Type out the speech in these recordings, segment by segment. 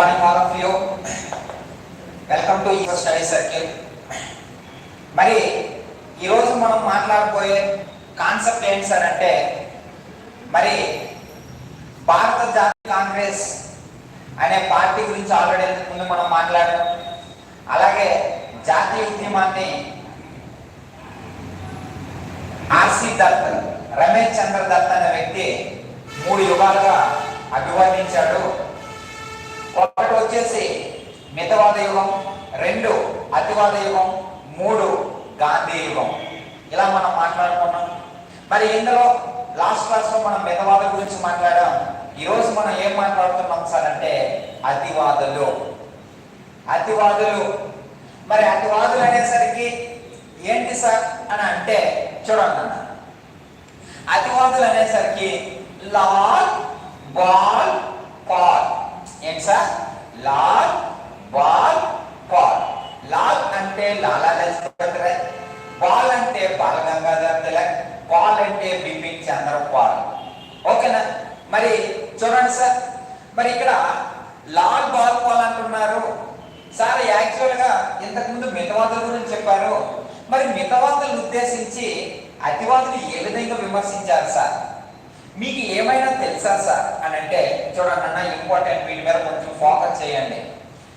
Morning all of you welcome to your study circle మరి ఈరోజు మనం మాట్లాడబోయే కాన్సెప్ట్ ఏంటి సార్ అంటే మరి భారత జాతీయ కాంగ్రెస్ అనే పార్టీ గురించి ఆల్రెడీ ముందు మనం మాట్లాడాం. అలాగే జాతీయ ఉద్యమాన్ని ఆర్సి దత్ రమేష్ చంద్ర దత్ అనే వ్యక్తి మూడు యుగాలుగా అభివర్ణించాడు. ఒకటి వచ్చేసి మితవాద యుగం రెండు అతివాద యుగం మూడు గాంధీ యుగం. ఇలా మనం మాట్లాడుకున్నాం. మరి ఇందులో లాస్ట్ క్లాస్లో మనం మితవాద గురించి మాట్లాడాం. ఈ రోజు మనం ఏం మాట్లాడుతున్నాం సార్ అంటే అతివాదులు. అతివాదులు. మరి అతివాదులు అనేసరికి ఏంటి సార్ అని అంటే చూడండి అన్న. అతివాదులు అనేసరికి లాల్ బాల్ పాల్. ఏంటి సార్ లాల్ బాల్ పాల్ లాల్ అంటే లాలా లజపత్ రాయ్ బాల్ అంటే బాల గంగాధర్ తిలక్ పాల్ అంటే బిపిన్ చంద్ర పాల్ ఓకేనా? మరి చూడండి సార్. మరి ఇక్కడ లాల్ బాల్ పాల్ అంటున్నారు. సార్ యాక్చువల్గా ఇంతకుముందు మితవాదుల గురించి చెప్పారు. మరి మితవాదులను ఉద్దేశించి అతివాదులు ఏ విధంగా విమర్శించారు సార్? మీకు ఏమైనా తెలుసా సార్? అని అంటే చూడండి అన్న ఇంపార్టెంట్ వీటి మీద కొంచెం ఫోకస్ చేయండి.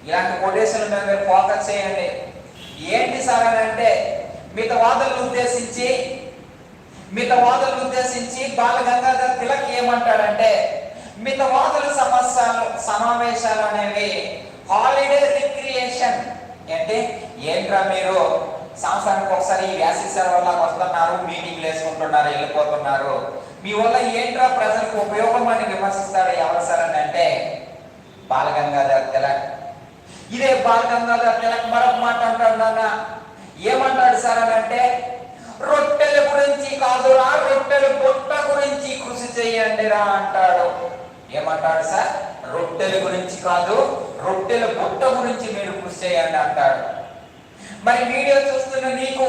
ఇలాంటి కొటేషన్ల మీద మీరు ఫోకస్ చేయండి. ఏంటి సార్ అని అంటే మితవాదులను ఉద్దేశించి మితవాదులను ఉద్దేశించి బాల గంగాధర్ తిలక్ ఏమంటాడంటే మితవాదుల సమస్యలు సమావేశాలు అనేవి హాలిడే రిక్రియేషన్ అంటే ఏంట్రా మీరు? సంవత్సరానికి ఒకసారి ఈ వ్యాసి సెలవుల వస్తున్నారు మీటింగ్లు వేసుకుంటున్నారు వెళ్ళిపోతున్నారు. మీ వల్ల ఏంట్రా ప్రజలకు ఉపయోగం అని విమర్శిస్తాడు ఎవరు సార్ అని అంటే బాలగంగాధర్ తిలక్. ఇదే బాలగంగాధర్ తిలక్ మరొక మాట అంటాడు నాన్న. ఏమంటాడు సార్ అని అంటే రొట్టెల గురించి కాదురా రొట్టెల పొట్ట గురించి కృషి చేయండి రా అంటాడు. ఏమంటాడు సార్? రొట్టెల గురించి కాదు రొట్టెల బుట్ట గురించి మీరు కృషి చేయండి అంటాడు. మరి వీడియో చూస్తున్న నీకు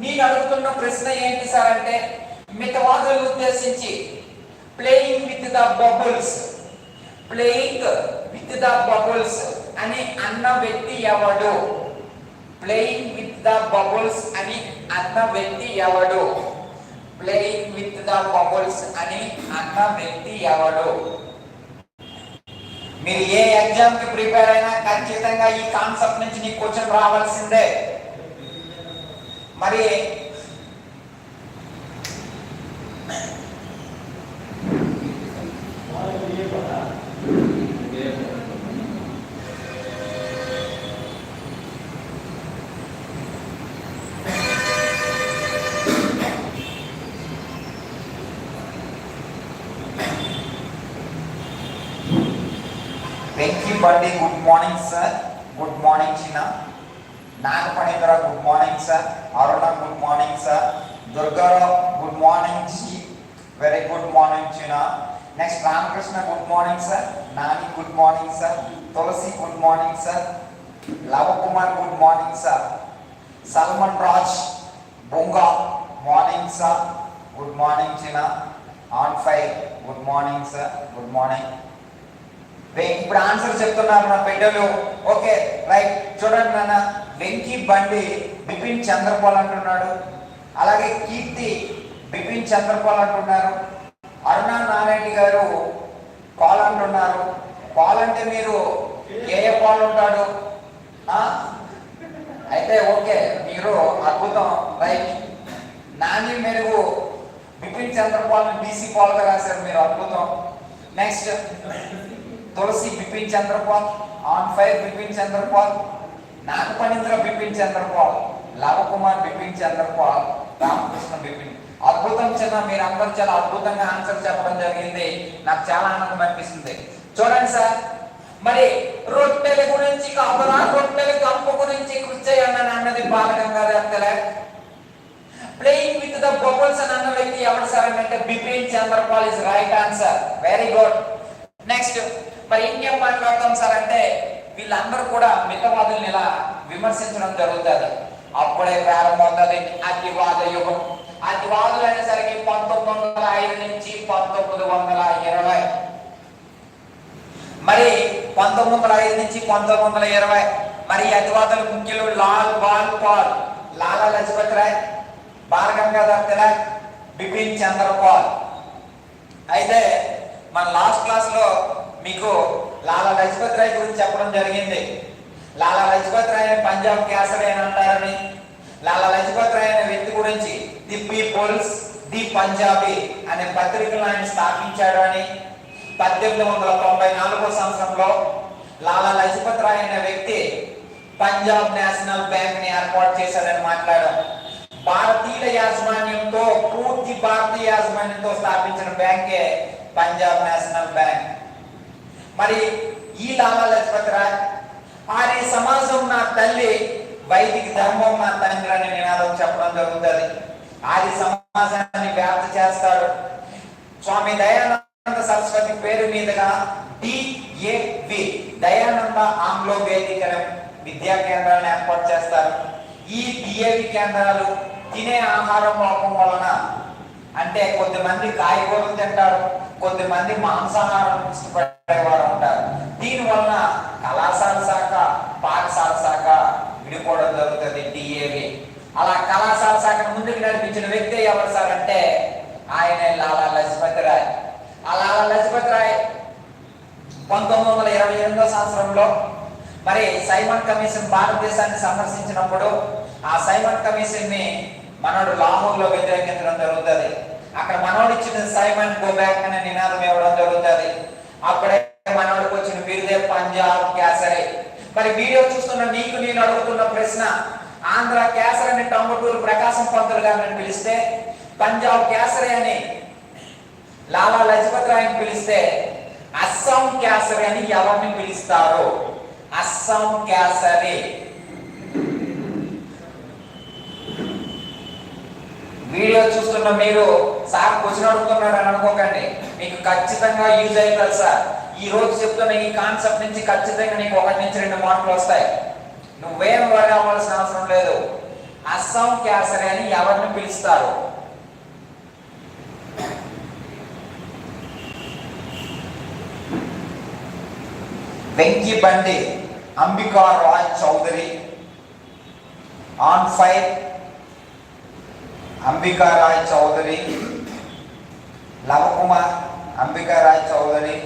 నేను అడుగుతున్న ప్రశ్న ఏంటి సార్ అంటే మితవాదులను ఉద్దేశించి playing with the bubbles playing with the bubbles అని అన్న వ్యక్తి ఎవడు? ప్లేయింగ్ విత్ ద బబుల్స్ అని అన్న వ్యక్తి ఎవడు? ప్లేయింగ్ విత్ ద బబుల్స్ అని అన్న వ్యక్తి ఎవడు? మీరు ఏ ఎగ్జామ్కి ప్రిపేర్ అయినా ఖచ్చితంగా ఈ కాన్సెప్ట్ నుంచి నీ క్వశ్చన్ రావాల్సిందే. మరి Venky Bandi good morning sir good morning చిన్న Nagapanendra good morning sir Aruna good morning sir Durgarao good morning ji very good morning చిన్న next Ramakrishna good morning sir Nani good morning sir Tulasi good morning sir Lavakumar good morning sir Salman Raj బొంగా morning sir good morning చిన్న on five good morning sir good morning ఇప్పుడు answer చెప్తున్నారు నా బిడ్డలు. Okay right చూడండి నాన్న వెంకీ బండి బిపిన్ చంద్రపాల్ అంటున్నాడు. అలాగే కీర్తి బిపిన్ చంద్రపాల్ అంటున్నారు. అరుణా నారాయణ గారు పాల్ అంటున్నారు పాల్ అంటే మీరు ఏ ఏ పాల్ ఉంటాడు అయితే ఓకే మీరు అద్భుతం. రైట్ నాని మెరుగు బిపిన్ చంద్రపాల్ బీసీ పాల్గా రాశారు మీరు అద్భుతం. Next Tulasi Bipin Chandrapal on fire Bipin Chandrapal Nagapanindra Bipin Chandrapal Lavakumar Bipin Chandrapal Ramakrishna Bipin. అద్భుతం చిన్న మీరు అందరూ చాలా అద్భుతంగా ఆన్సర్ చెప్పడం జరిగింది. నాకు చాలా ఆనందం అనిపిస్తుంది. చూడండి సార్ మరి రొట్టెల గురించి కాదురా రొట్టెల కంపు గురించి కృషి అన్నది Balagangadhar Tilak playing with the bubbles అని అన్న వ్యక్తి ఎవరు సార్ అని అంటే Bipin Chandrapal is right answer very good next మరి ఇంకేం మాట్లాడతాం సార్ అంటే వీళ్ళందరూ కూడా మితవాదుల్ని ఇలా విమర్శించడం జరుగుతుంది. అప్పుడే ప్రారంభమవుతుంది అతివాద యుగం. అతివాదులు అనేసరికి పంతొమ్మిది వందల ఐదు నుంచి పంతొమ్మిది వందల ఇరవై మరి పంతొమ్మిది వందల ఐదు నుంచి పంతొమ్మిది వందల ఇరవై మరి అతివాదుల ముఖ్యులు లాల్ బాల్ పాల్ లాలా లజపత్ రాయ్ బాల గంగాధర్ తిలక్ బిపిన్ చంద్ర పాల్ అయితే మన లాస్ట్ క్లాస్లో మీకు లాలా లజపత్ రాయ్ గురించి చెప్పడం జరిగింది. లాలా లజపత్ రాయ్ పంజాబ్ కేసరి అని అంటారని లాలా లజపత్ రాయ్ అనే వ్యక్తి గురించి ది పీపుల్స్ ది పంజాబీ అనే పత్రికను ఆయన స్థాపించాడు అని పద్దెనిమిది వందల తొంభై నాలుగో సంవత్సరంలో లాలా లజపత్ రాయ్ అనే వ్యక్తి పంజాబ్ నేషనల్ బ్యాంక్ని ఏర్పాటు చేశాడని మాట్లాడాం. భారతీయుల యాజమాన్యంతో పూర్తి భారతీయ యాజమాన్యంతో స్థాపించిన బ్యాంకే పంజాబ్ నేషనల్ బ్యాంక్. మరి ఈ లాలా లజపత్ రాయ్ ఆర్య సమాజం నా తల్లి వైదిక ధర్మం తండ్రి అని నినాదం చెప్పడం జరుగుతుంది. ఆది సమాజాన్ని వ్యాప్తి చేస్తాడు. స్వామి దయానంద సరస్వతి పేరు మీదుగా డిఏవి దయానంద ఆంగ్లో వేదిక విద్యా కేంద్రాలను ఏర్పాటు చేస్తారు. ఈ డిఏవి కేంద్రాలు తినే ఆహారం లోపం వలన అంటే కొద్దిమంది కాయగూరలు తింటారు కొద్దిమంది మాంసాహారం ఇష్టపడేవారు ఉంటారు. దీని వలన కళాశాల శాఖ పాఠశాల శాఖ విడిపోవడం జరుగుతుంది డిఏవి అలా కళాశాల శాఖను ముందుకు నడిపించిన వ్యక్తి ఎవరు సార్ అంటే ఆయన లాలా లజపతి రాయ్. ఆ లాలా లజపతి రాయ్ పంతొమ్మిది వందల ఇరవై ఎనిమిదో సంవత్సరంలో మరి సైమన్ కమిషన్ భారతదేశాన్ని సందర్శించినప్పుడు ఆ సైమన్ కమిషన్ని మనోడు లాహోర్లో వ్యతిరేకించడం జరుగుతుంది. అక్కడ మనోడు ఇచ్చిన సైమన్ గో బ్యాక్ అనే నినాదం ఇవ్వడం జరుగుతుంది. అప్పుడే మనోడికి వచ్చిన బిరుదే పంజాబ్ కేసరి మరి వీడియో చూస్తున్న నీకు నేను అడుగుతున్న ప్రశ్న ఆంధ్ర కేసరి అని టంగుటూరు ప్రకాశం పంతులు గారిని పిలిస్తే పంజాబ్ కేసరి అని లాలా లజపత్ రాయని పిలిస్తే అస్సాం కేసరి అని ఎవరిని పిలుస్తారు? అస్సాం కేసరి. వీడియో చూస్తున్న మీరు సార్ క్వశ్చన్ అడుగుతున్నారు అని అనుకోకండి. మీకు ఖచ్చితంగా యూజ్ అవుతుంది సార్. ఈ రోజు చెప్తున్న ఈ కాన్సెప్ట్ నుంచి ఖచ్చితంగా నీకు ఒకటి నుంచి రెండు మార్కులు వస్తాయి. నువ్వేం వరి అవ్వాల్సిన అవసరం లేదు. అస్సాం క్యాసరి అని ఎవరిని పిలుస్తారు? Venky Bandi Ambika Roy Chowdary. On fire Ambika Roy Chowdhury. Lavakumar Ambika Roy Chowdhury.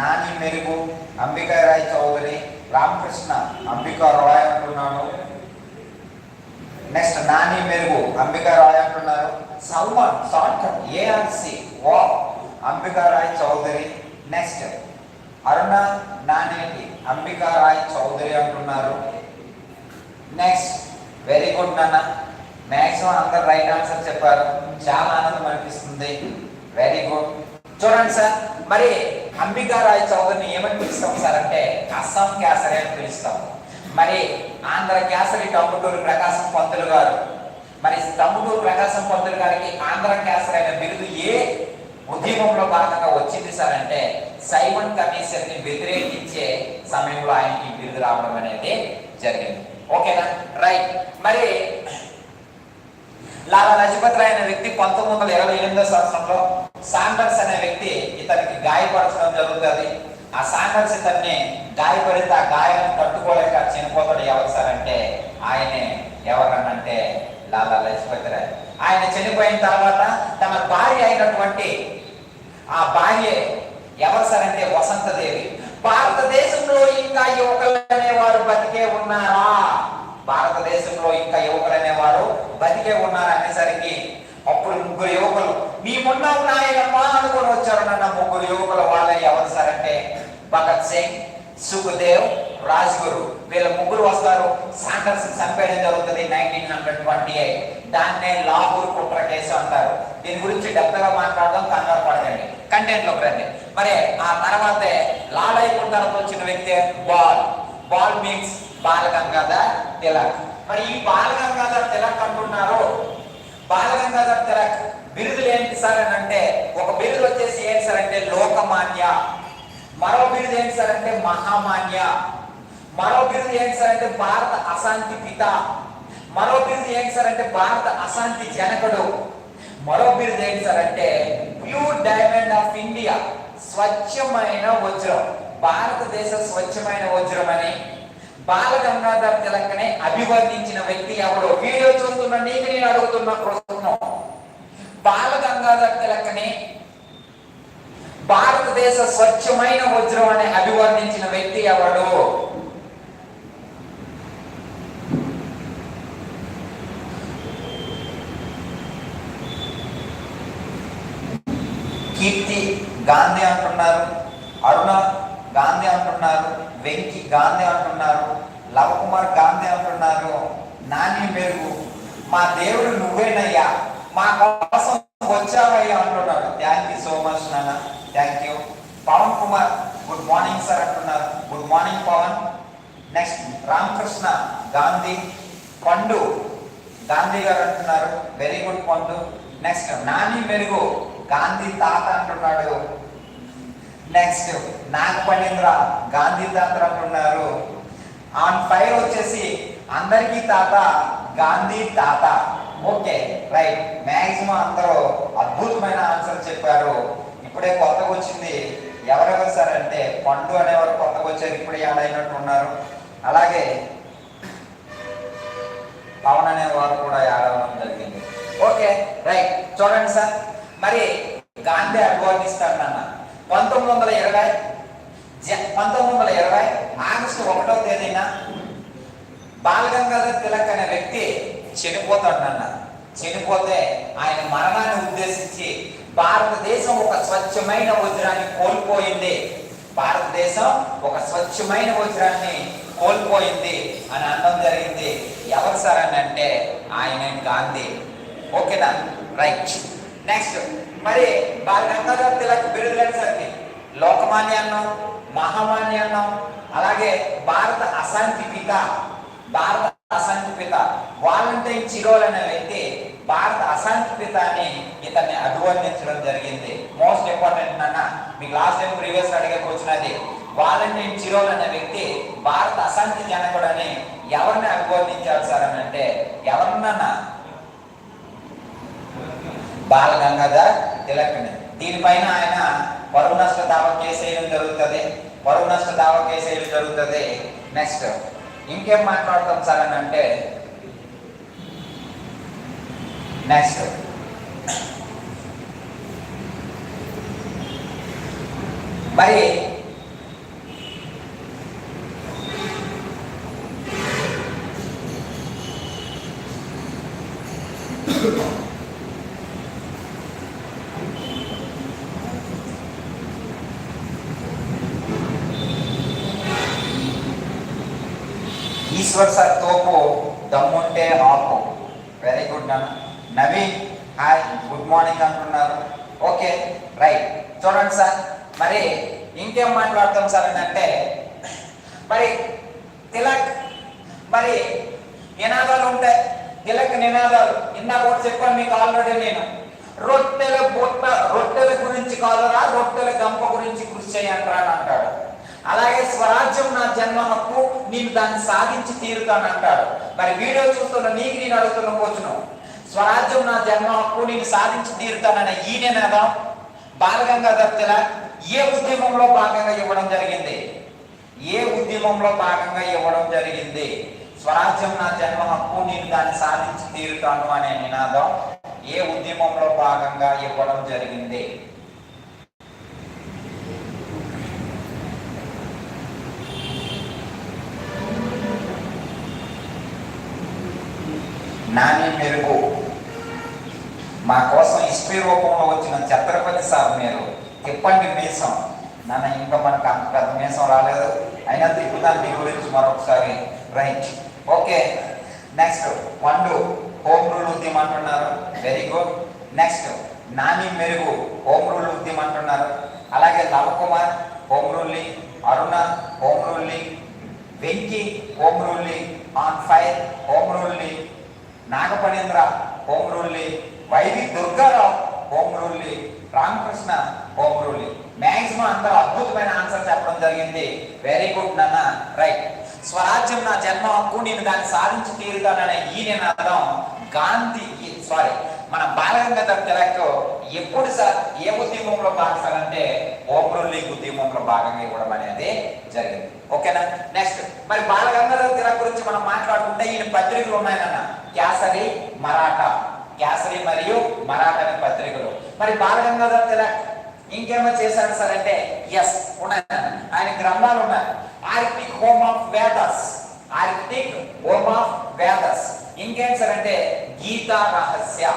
Nani Merugu Ambika Roy Chowdary Ramakrishna Ambika Roy అంటున్నాను. నెక్స్ట్ నాని మెరుగు అంబికా రాయ్ అంటున్నారు. సల్మాన్ షార్ట్ ఏఆర్సి వా అంబికా రాయ్ చౌదరి. నెక్స్ట్ అరుణ నానేటి అంబికా రాయ్ చౌదరి అంటున్నారు. నెక్స్ట్ వెరీ గుడ్ నాన్న. మ్యాక్సిమం అందరు రైట్ ఆన్సర్ చెప్పారు. చాలా ఆనందం అనిపిస్తుంది. వెరీ గుడ్ చూడండి సార్ మరి అంబికారాయ చౌదరిని ఏమని పిలుస్తాం సార్ అంటే అస్సాం కేసరి అని పిలుస్తాం. మరి ఆంధ్ర కేసరి టంగుటూరు ప్రకాశం పంతులు గారు మరి టంగుటూరు ప్రకాశం పంతులు గారికి ఆంధ్ర కేసరి అనే బిరుదు ఏ ఉద్యమంలో భాగంగా వచ్చింది సార్ అంటే సైమన్ కమిషన్ని వ్యతిరేకించే సమయంలో ఆయనకి బిరుదు రావడం అనేది జరిగింది. ఓకేనా? రైట్. మరి లాలా లజపత్ రాయ్ అనే వ్యక్తి పంతొమ్మిది వందల ఇరవై ఎనిమిదో సంవత్సరంలో సాండర్స్ అనే వ్యక్తి ఇతనికి గాయపరచడం జరుగుతుంది. ఆ సాండర్స్ ఇతన్ని గాయపడితే ఆ గాయం తట్టుకోలేక చనిపోతాడు ఎవరు సార్ అంటే ఆయనే ఎవరనంటే లాలా లజపతి రాయ్. ఆయన చనిపోయిన తర్వాత తమ భార్య అయినటువంటి ఆ భార్య ఎవరు సార్ అంటే వసంతదేవి. భారతదేశంలో ఇంకా యువకులు అనేవారు బతికే ఉన్నారా? భారతదేశంలో ఇంకా యువకులు అనేవారు బతికే ఉన్నారా అనేసరికి అప్పుడు ముగ్గురు యువకులు మీ ముందు ఉన్నాయనమ్మా అనుకుని వచ్చారు నన్న. ముగ్గురు యువకులు వాళ్ళని ఎవరు సరంటే అంటే భగత్ సింగ్ సుఖదేవ్ రాజ్గురు. వీళ్ళ ముగ్గురు వస్తారు. సాండర్స్ చంపేయడం జరుగుతుంది నైన్టీన్ హండ్రెడ్ ట్వంటీ ఎయిట్. దాన్నే లాహూర్ కుట్ర కేసు అంటారు. దీని గురించి డెప్త్గా మాట్లాడడం కంగారు పడదండి కంటెంట్లోకి రండి. మరి ఆ తర్వాతే లాలైపుర్ తర్వాత వచ్చిన వ్యక్తి బాల్. బాల్ మీన్స్ బాలగంగాధర్ తిలక్. మరి ఈ బాలగంగాధర్ తిలక్ అంటున్నారు బాలగంగాధర్ తిలక్ బిరుదులు ఏంటి సార్ అని అంటే ఒక బిరుదు వచ్చేసి ఏంటి సార్ అంటే లోకమాన్య. మరో బిరుదు ఏంటి సార్ అంటే మహామాన్య. మరో బిరుదు ఏంటి సార్ అంటే భారత అశాంతి పిత. మరో బిరుదు ఏంటి సార్ అంటే భారత అశాంతి జనకుడు. మరో బిరుదు ఏంటి సార్ అంటే ప్యూర్ డైమండ్ ఆఫ్ ఇండియా. స్వచ్ఛమైన వజ్రం. భారతదేశ స్వచ్ఛమైన వజ్రమని. బాల గంగాధర్ తిలకని అభివర్ణించిన వ్యక్తి ఎవరు వీడియో చూస్తున్న నీకు నేను అడుగుతున్న ప్రశ్న. బాల గంగాధర్ తిలకని భారతదేశ స్వచ్ఛమైన వజ్రం అని అభివర్ణించిన వ్యక్తి ఎవడు? కీర్తి గాంధీ అంటున్నారు. అరుణ గాంధీ అంటున్నారు వెంకి గాంధీ అంటున్నారు లవకుమార్ గాంధీ అంటున్నారు నాని మెరుగు మా దేవుడు నువ్వేనయ్యా మా కోసం వచ్చావయ్యా అంటున్నాడు థ్యాంక్ యూ సో మచ్ నాన్న. Thank you Pavan Kumar good morning sir అంటున్నారు. Good morning Pavan. Next Ramakrishna Gandhi Pandu Gandhi గారు అంటున్నారు. Very good Pandu. Next Nani Merugu Gandhi తాత అంటున్నాడు. నెక్స్ట్ నాగపణేంద్ర గాంధీ తాత అంటున్నారు ఆన్ ఫైర్ వచ్చేసి అందరికీ తాత గాంధీ తాత. ఓకే రైట్ మ్యాక్సిమం అందరూ అద్భుతమైన ఆన్సర్ చెప్పారు. ఇప్పుడే కొత్తగా వచ్చింది. ఎవరెవరు సార్ అంటే పండు అనేవారు కొత్తగా వచ్చారు. ఇప్పుడు యాడ్ అయినట్టు ఉన్నారు. అలాగే పవన్ అనేవారు కూడా యాడ్ అవ్వడం జరిగింది. ఓకే రైట్ చూడండి సార్. మరి గాంధీ అభివర్ణిస్తాడు నాన్న. పంతొమ్మిది వందల ఇరవై జ- పంతొమ్మిది వందల ఇరవై ఆగస్టు ఒకటో తేదీన బాలగంగాధర్ తిలక్ అనే వ్యక్తి చనిపోతాడు చనిపోతే ఆయన మరణాన్ని ఉద్దేశించి భారతదేశం ఒక స్వచ్ఛమైన వజ్రాన్ని కోల్పోయింది. భారతదేశం ఒక స్వచ్ఛమైన వజ్రాన్ని కోల్పోయింది అని అనడం జరిగింది. ఎవరు సార్ అని అంటే ఆయన గాంధీ. ఓకేనా? రైట్. నెక్స్ట్. మరి బాల గంగాధర్ తిలక్ బిరుదులని సరికి లోకమాన్య అన్నం మహామాన్య అన్నం అలాగే భారత అశాంతి పిత భారత అశాంతి పిత. వాలంటైన్ చిరోల్ అనే వ్యక్తి భారత అశాంతి పిత అని ఇతన్ని అభివర్ణించడం జరిగింది. మోస్ట్ ఇంపార్టెంట్ అన్న మీకు లాస్ట్ టైం ప్రీవియస్ అడిగే వచ్చినది వాలంటైన్ చిరోల్ అనే వ్యక్తి భారత అశాంతి జనకుడు అని ఎవరిని అభివర్ణించారు సార్ అని అంటే ఎవరినన్నా బాల గంగాధర్ తిలక్ని. దీనిపైన ఆయన పరువు నష్ట దావా కేసు వేయడం జరుగుతుంది. పరువు నష్ట దావా కేసు వేయడం జరుగుతుంది. నెక్స్ట్ ఇంకేం మాట్లాడతాం సార్ అని అంటే నెక్స్ట్ మరి ఈశ్వర్ సార్ తోపు దమ్ముంటే ఆపు. వెరీ గుడ్ నాన్న. నవీన్ హాయ్ గుడ్ మార్నింగ్ అంటున్నారు. ఓకే రైట్ చూడండి సార్ మరి ఇంకేం మాట్లాడతాం సార్ అని అంటే మరి తిలక్ మరి నినాదాలు ఉంటాయి. తిలక్ నినాదాలు. ఇందాక ఒకటి చెప్పాను మీకు ఆల్రెడీ నేను. రొట్టెల బొట్ట రొట్టెల గురించి కాదురా రొట్టెల గంప గురించి కృషి చేయంట్రా అని అంటాడు. అలాగే స్వరాజ్యం నా జన్మ హక్కు నేను దాన్ని సాధించి తీరుతానంటాడు మరి వీడియో చూస్తున్న నీకు నేను అడుగుతున్న కోచును స్వరాజ్యం నా జన్మ హక్కు నేను సాధించి తీరుతానన్న ఈ నినాదం బాలగంగాధర్ తిలక్ ఏ ఉద్యమంలో భాగంగా ఇవ్వడం జరిగింది? ఏ ఉద్యమంలో భాగంగా ఇవ్వడం జరిగింది? స్వరాజ్యం నా జన్మ హక్కు నేను దాన్ని సాధించి తీరుతాను అనే నినాదం ఏ ఉద్యమంలో భాగంగా ఇవ్వడం జరిగింది? నాని మెరుగు మా కోసం ఇస్పీ రూపంలో వచ్చిన ఛత్రపతి సార్ మీరు తిప్పండి మీసం. నాన్న ఇంకా మనకు అంత పెద్ద మీసం రాలేదు. అయినా తిప్పుతాను మీ గురించి మరొకసారి. Right. Okay. Next Pandu home rule ఉద్యమం అంటున్నారు వెరీ గుడ్. నెక్స్ట్ నాని మెరుగు హోమ్ రూల్ ఉద్యమం అంటున్నారు అలాగే నవకుమార్ హోమ్ రూల్ని అరుణ హోమ్ రూల్ని వెంకీ హోమ్ రూల్ని on fire home రూల్ని Nagapanendra home Y V Durgarao home Ramakrishna హోమ్రూల్లి maximum అందరూ అద్భుతమైన ఆన్సర్ చెప్పడం జరిగింది. వెరీ గుడ్ నాన్న. రైట్ స్వరాజ్యం నా జన్మ హక్కు నేను దాన్ని సాధించి తీరుతాననే ఈ నినాదం గాంధీ సారీ మన బాలగంగాధర్ తిలక్ ఎప్పుడు సార్ ఏ ఉద్యమంలో భాగస్తారంటే ఓబ్రోల్ ఉద్యమంలో భాగంగా ఇవ్వడం అనేది జరిగింది. ఓకేనా నెక్స్ట్ మరి బాలగంగాధర్ తిలక్ గురించి మనం మాట్లాడుకుంటే ఈయన పత్రికలు ఉన్నాయన్న క్యాసరి మరాఠా. క్యాసరి మరియు మరాఠా అనే పత్రికలు. మరి బాలగంగాధర్ తిలక్ ఇంకేమో చేశాడు సార్ అంటే ఎస్ ఉన్నాయి. ఆయన గ్రంథాలు ఉన్నాయి. Arctic home of Vedas Arctic home of Vedas ఇంకేం సార్ అంటే గీతా రహస్య.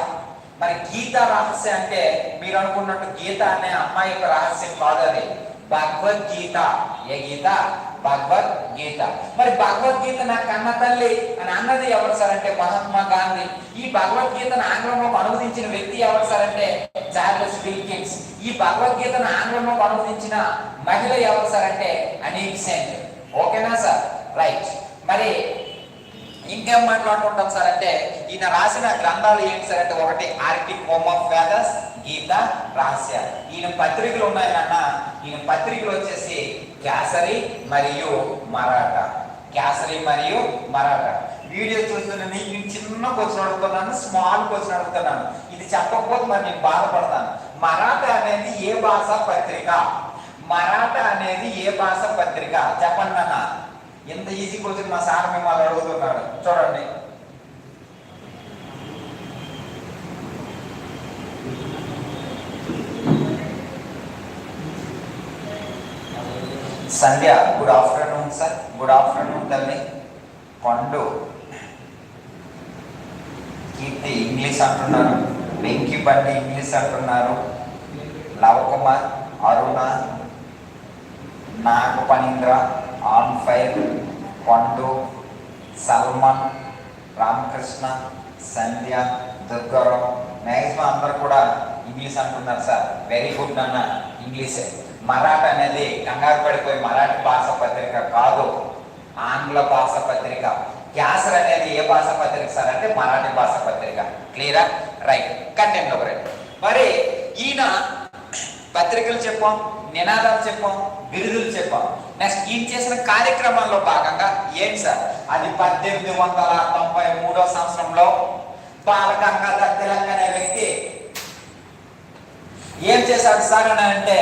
మరి గీత రహస్య అంటే మీరు అనుకున్నట్టు గీత అనే అమ్మాయి యొక్క రహస్యం కాదు అది. భగవద్గీత. ఏ గీత? భగవద్గీత మరి భగవద్గీత నా కన్న తల్లి అని అన్నది ఎవరు సార్ అంటే మహాత్మా గాంధీ? ఈ భగవద్గీతను ఆంగ్లంలో అనువదించిన వ్యక్తి ఎవరు సార్ అంటే చార్లెస్ విల్కిన్స్. ఈ భగవద్గీతను ఆంగ్లంలో అనువదించిన మహిళ ఎవరు సార్ అంటే అనీక్ సెంట్ ఓకేనా సార్? రైట్. మరి ఇంకేం మాట్లాడుకుంటాం సార్ అంటే ఈయన రాసిన గ్రంథాలు ఏంటి సార్ అంటే ఒకటి Arctic home of Vedas Gita Rahasya. ఈయన పత్రికలు ఉన్నాయన్న ఈయన పత్రికలు వచ్చేసి క్యాసరి మరియు మరాఠా. క్యాసరి మరియు మరాఠా. వీడియో చూస్తున్న నేను చిన్న క్వశ్చన్ అడుగుతున్నాను స్మాల్ క్వశ్చన్ అడుగుతున్నాను. ఇది చెప్పకపోతే మరి నేను బాధపడతాను. మరాఠా అనేది ఏ భాష పత్రిక? మరాఠా అనేది ఏ భాష పత్రిక? చెప్పండి అన్న ఎంత ఈజీ క్వశ్చన్ మా సార్ మిమ్మల్ని అడుగుతున్నాడు. చూడండి. Sandhya good afternoon sir good afternoon తల్లి. పండు. కీర్తి ఇంగ్లీష్ అంటున్నారు. వెంకీ బండి ఇంగ్లీష్ అంటున్నారు. Lavakumar Aruna Naga Panindra on fire Pandu Salman Ramakrishna Sandhya Durgarao maximum అందరు కూడా ఇంగ్లీష్ అంటున్నారు సార్ వెరీ గుడ్ అన్న ఇంగ్లీషే మరాఠ అనేది కంగారు పడిపోయి మరాఠీ భాష పత్రిక కాదు. ఆంగ్ల భాష పత్రిక. క్యాసర్ అనేది ఏ భాష పత్రిక సార్ అంటే మరాఠీ భాష పత్రిక. క్లియరా రైట్ కంటెంట్ రైట్ మరి ఈయన పత్రికలు చెప్పాం నినాదాలు చెప్పాం బిరుదులు చెప్పాం. నెక్స్ట్ ఈయన చేసిన కార్యక్రమాల్లో భాగంగా ఏంటి సార్? అది పద్దెనిమిది వందల తొంభై మూడో సంవత్సరంలో బాలగంగాధర్ తిలక్ అనే వ్యక్తి ఏం చేశాడు సార్ అని అంటే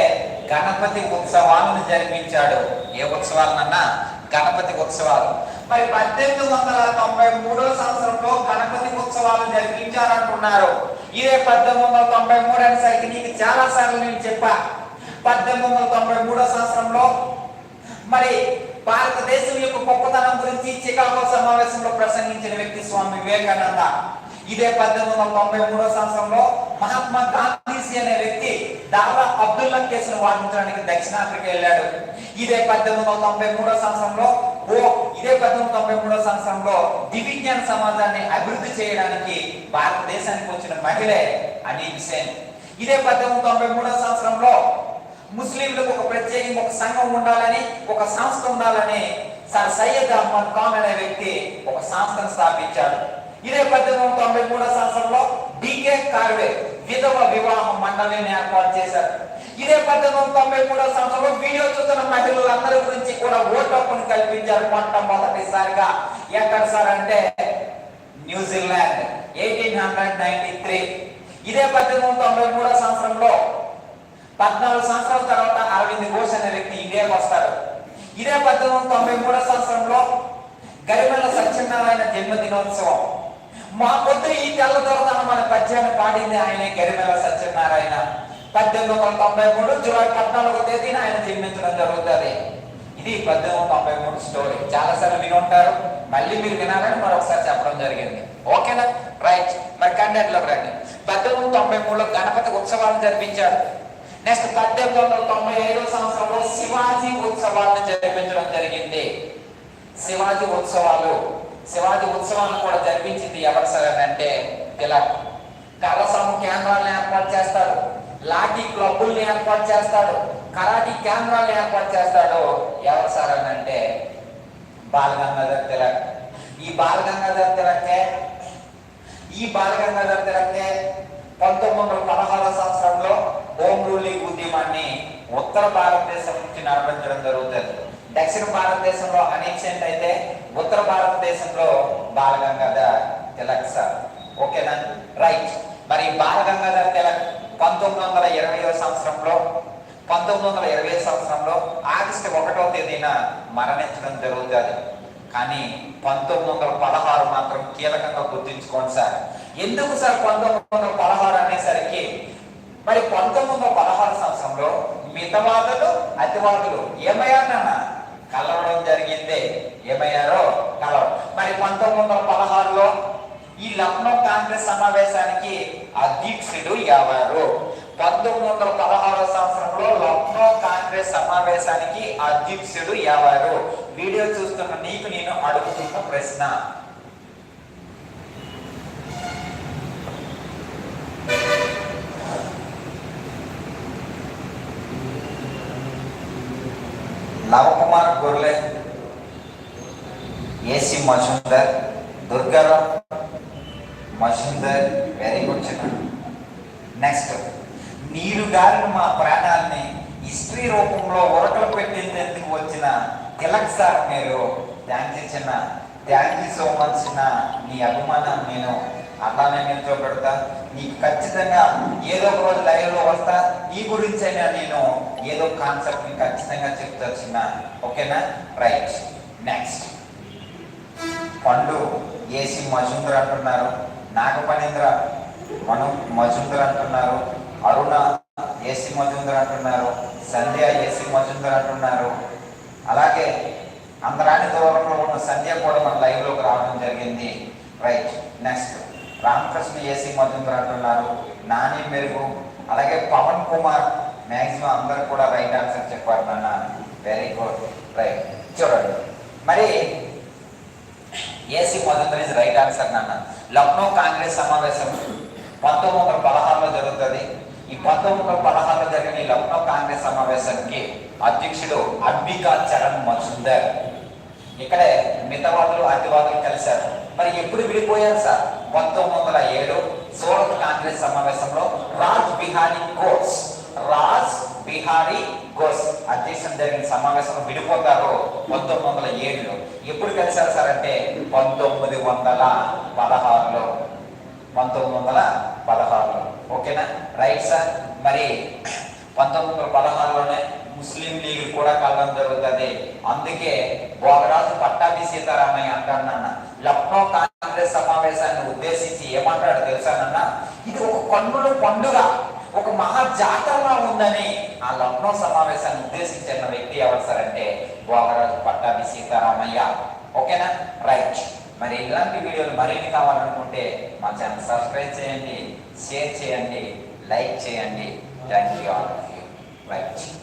గణపతి ఉత్సవాలను జరిపించాడు. ఏ ఉత్సవాలనన్నా గణపతి ఉత్సవాలు. మరి పద్దెనిమిది వందల తొంభై మూడో సంవత్సరంలో గణపతి ఉత్సవాలు జరిపించారంటున్నారు. ఇదే పద్దెనిమిది వందల తొంభై మూడు అనేసరికి నీకు చాలా సార్లు నేను చెప్పా. పద్దెనిమిది వందల తొంభై మూడో సంవత్సరంలో మరి భారతదేశం యొక్క గొప్పతనం గురించి చికాగో సమావేశంలో ప్రసంగించిన వ్యక్తి స్వామి వివేకానంద. ఇదే పద్దెనిమిది వందల తొంభై మూడో సంవత్సరంలో మహాత్మా గాంధీజీ అనే వ్యక్తి దాదా అబ్దుల్లా కేసును వాదించడానికి దక్షిణాఫ్రికా వెళ్ళాడు. ఇదే పద్దెనిమిది వందల తొంభై మూడో సంవత్సరంలో ఓ ఇదే పద్దెనిమిది తొంభై మూడో సంవత్సరంలో దివిజ్ఞాన సమాజాన్ని అభివృద్ధి చేయడానికి భారతదేశానికి వచ్చిన మహిళే అనీల్ సేన్. ఇదే పద్దెనిమిది తొంభై మూడో సంవత్సరంలో ముస్లింలకు ఒక ప్రత్యేకంగా ఒక సంఘం ఉండాలని ఒక సంస్థ ఉండాలని సార్ సయ్యద్ అహ్మద్ ఖాన్ అనే వ్యక్తి ఒక సంస్థను స్థాపించాడు. ఇదే పద్దెనిమిది వందల తొంభై మూడో సంవత్సరంలో డికే కార్వే విధవ వివాహ మండలిని ఏర్పాటు చేశారు. ఇదే పద్దెనిమిది వందల తొంభై మూడో సంవత్సరంలో వీడియో చూస్తున్న మహిళలందరి గురించి కూడా ఓటు హక్కును కల్పించారు మొట్టమొదటిసారిగా. ఎక్కడ సార్ అంటే New Zealand eighteen hundred ninety three. ఇదే పద్దెనిమిది వందల తొంభై మూడో సంవత్సరంలో పద్నాలుగు సంవత్సరాల తర్వాత అరవింద్ ఘోష్ అనే వ్యక్తి ఇండియాకి వస్తారు. ఇదే పద్దెనిమిది వందల తొంభై మూడో సంవత్సరంలో గరిమల్ల సత్యనారాయణ జన్మదినోత్సవం. మా పొద్దు ఈ తెల్లదొరతనం మన పద్యాన్ని పాడింది ఆయనే గరిమల్ల సత్యనారాయణ. పద్దెనిమిది వందల తొంభై మూడు జూలై పద్నాలుగో తేదీన ఆయన జన్మించడం జరుగుతుంది. ఇది పద్దెనిమిది వందల తొంభై మూడు స్టోరీ. చాలా సార్లు విని ఉంటారు. మళ్ళీ మీరు వినాలని మరొకసారి చెప్పడం జరిగింది. ఓకేనా? రైట్. మరి కండెంట్లోకి రండి. పద్దెనిమిది వందల తొంభై మూడులో గణపతి ఉత్సవాలు జరిపించారు. నెక్స్ట్ పద్దెనిమిది వందల తొంభై ఐదో సంవత్సరంలో శివాజీ ఉత్సవాలను జరిపించడం జరిగింది. శివాజీ ఉత్సవాలు శివాజీ ఉత్సవాలను కూడా జరిపించింది ఎవరు సార్ అంటే తిలక్. కళాసం కేంద్రాలను ఏర్పాటు చేస్తాడు లాఠీ క్లబ్బుల్ని ఏర్పాటు చేస్తాడు కరాటీ కేంద్రాలను ఏర్పాటు చేస్తాడు ఎవరు సార్ అంటే బాలగంగాధర్ తిలక్. ఈ బాలగంగాధర్ తిలకే ఈ బాలగంగాధర్ తిలకే పంతొమ్మిది వందల పదహారో సంవత్సరంలో హోమ్ రూలింగ్ ఉద్యమాన్ని ఉత్తర భారతదేశం నుంచి నడిపించడం జరుగుతుంది. దక్షిణ భారతదేశంలో అనేక్షంట్ అయితే ఉత్తర భారతదేశంలో బాలగంగాధర్ తిలక్ సార్. ఓకేనా? రైట్. మరి బాలగంగాధర్ తిలక్ పంతొమ్మిది వందల ఇరవై సంవత్సరంలో పంతొమ్మిది వందల ఇరవై సంవత్సరంలో ఆగస్టు ఒకటో తేదీన మరణించడం జరుగుతుంది కానీ పంతొమ్మిది వందల పదహారు మాత్రం కీలకంగా గుర్తుంచుకోండి సార్. ఎందుకు సార్ పంతొమ్మిది వందల పదహారు అనేసరికి మరి పంతొమ్మిది వందల పదహారు సంవత్సరంలో మితవాదులు అతివాదులు ఏమయ్యారన్న? కలవడం జరిగింది. ఏమయ్యారో? కలవడం. మరి పంతొమ్మిది వందల పదహారులో ఈ లక్నో కాంగ్రెస్ సమావేశానికి అధ్యక్షుడు ఎవరు? పంతొమ్మిది వందల పదహారో సంవత్సరంలో లక్నో కాంగ్రెస్ సమావేశానికి అధ్యక్షుడు ఎవరు? వీడియో చూస్తున్న నీకు నేను అడుగుతున్న ప్రశ్న. Navakumar Gorle A C Majumdar Durgarao Majumdar very good చెప్పండి. నెక్స్ట్ నీరు గారిన మా ప్రాణాలని హిస్టరీ రూపంలో ఉరకలు పెట్టేందుకు వచ్చిన తిలక్ సార్ మీరు థ్యాంక్ యూ చిన్న థ్యాంక్ యూ సో మచ్ చిన్న మీ అభిమానం నేను అలానే నిల్చో పెడతా నీకు ఖచ్చితంగా ఏదో ఒక రోజు లైవ్లో వస్తా. ఈ గురించి అయినా నేను ఏదో కాన్సెప్ట్ని ఖచ్చితంగా చెప్తా చిన్న. ఓకేనా? Right next Pandu A C Majumdar అంటున్నారు. నాగపనేంద్ర మను మజుందర్ అంటున్నారు. అరుణ ఏసీ మజుందర్ అంటున్నారు. సంధ్య ఏసీ మజుందర్ అంటున్నారు. అలాగే అందరాని దూరంలో ఉన్న సంధ్య కూడా మన లైవ్లోకి రావడం జరిగింది. Right next Ramakrishna A C Majumdar అంటున్నారు నాని మెరుగు. అలాగే పవన్ కుమార్ మ్యాక్సిమం అందరు కూడా రైట్ ఆన్సర్ చెప్పారు నాన్న. వెరీ గుడ్ రైట్ చూడండి. మరి A C Majumdar is right answer నాన్న. లక్నో కాంగ్రెస్ సమావేశం పంతొమ్మిది వందల పదహారులో జరుగుతుంది. ఈ పంతొమ్మిది వందల పదహారులో జరిగిన ఈ లక్నో కాంగ్రెస్ సమావేశానికి అధ్యక్షుడు అంబికా చరణ్ మజుందర్. ఇక్కడే మితవాదులు అతివాదులు కలిశారు. మరి ఎప్పుడు విడిపోయారు సార్? పంతొమ్మిది వందల ఏడు సూరత్ కాంగ్రెస్ సమావేశంలో రాజ్ బిహారీ ఘోష్ రాజ్ బిహారీ ఘోష్ అధ్యక్షం జరిగిన సమావేశంలో విడిపోతారు పంతొమ్మిది వందల ఏడులో. ఎప్పుడు కలిశారు సార్ అంటే పంతొమ్మిది వందల పదహారులో. పంతొమ్మిది వందల పదహారులో. ఓకేనా? Right sir. మరి పంతొమ్మిది వందల పదహారులోనే ముస్లిం లీగ్ కూడా కలడం జరుగుతుంది. అందుకే భోగరాజు పట్టాభి సీతారామయ్య అంటాడు నాన్న. లక్నో కాంగ్రెస్ సమావేశాన్ని ఉద్దేశించి ఏమంటాడు తెలుసానన్న ఇది ఒక కన్నుల పండుగ. ఒక మహా జాతరలా ఉందని ఆ లక్నో సమావేశాన్ని ఉద్దేశించిన వ్యక్తి ఎవరు సార్ అంటే భోగరాజు పట్టాభి సీతారామయ్య. ఓకేనా? రైట్. మరి ఇలాంటి వీడియోలు మరిన్ని కావాలనుకుంటే మా ఛానల్ సబ్స్క్రైబ్ చేయండి షేర్ చేయండి లైక్ చేయండి. Thank you all of you. Right.